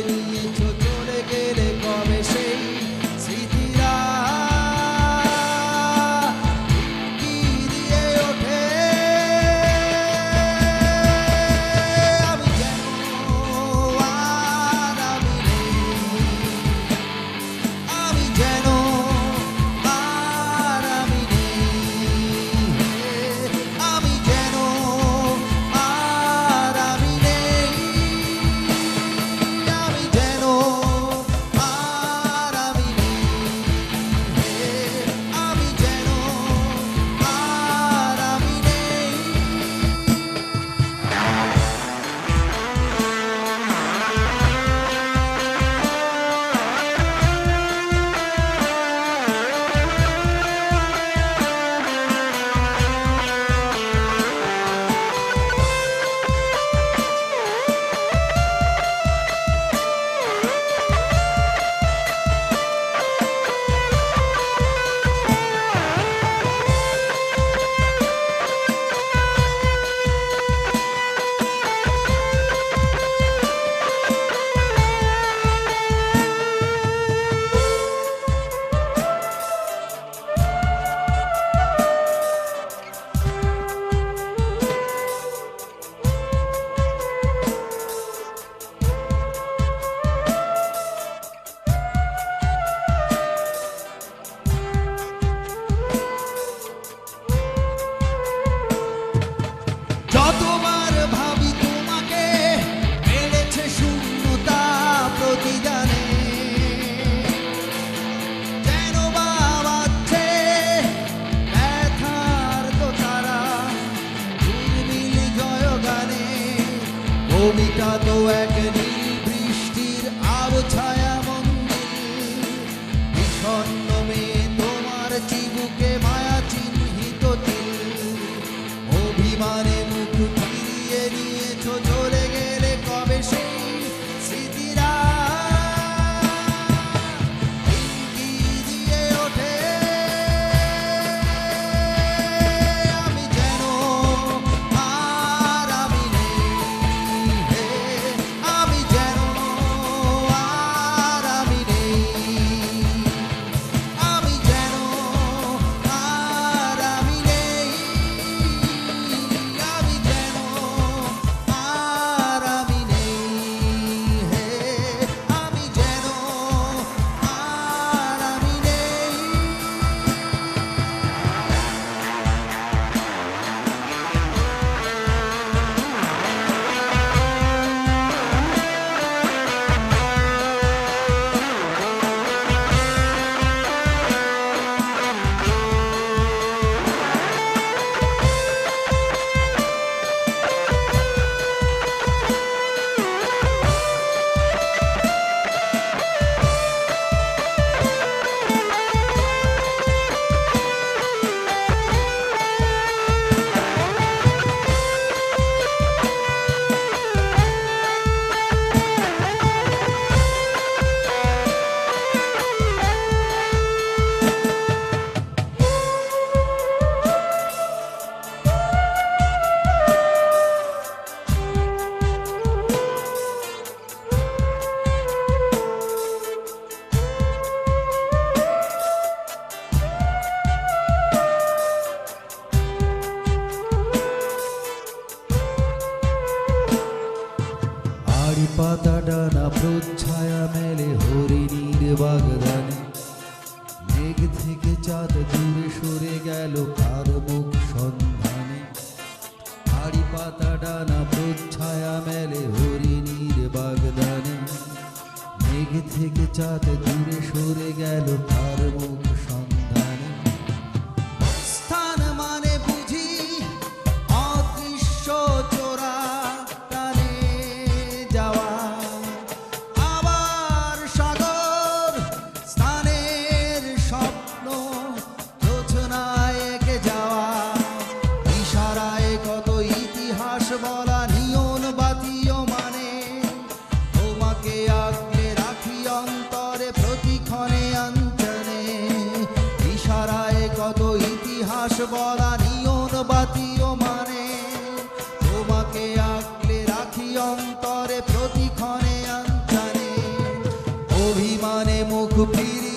elimi tut. চাঁদ দূরে সরে গেল কার মুখ সন্ধানে। হাড়ি পাতা ডানা মেলে হরিণীর বাগদানে। মেঘ থেকে চাঁদ দূরে সরে গেল কার মুখ সন্ধানে। বলা নিয়ন বাতিও মানে। তোমাকে আঁকলে রাখি অন্তরে প্রতিক্ষণে আঞ্চানে। অভিমানে মুখ ফিরে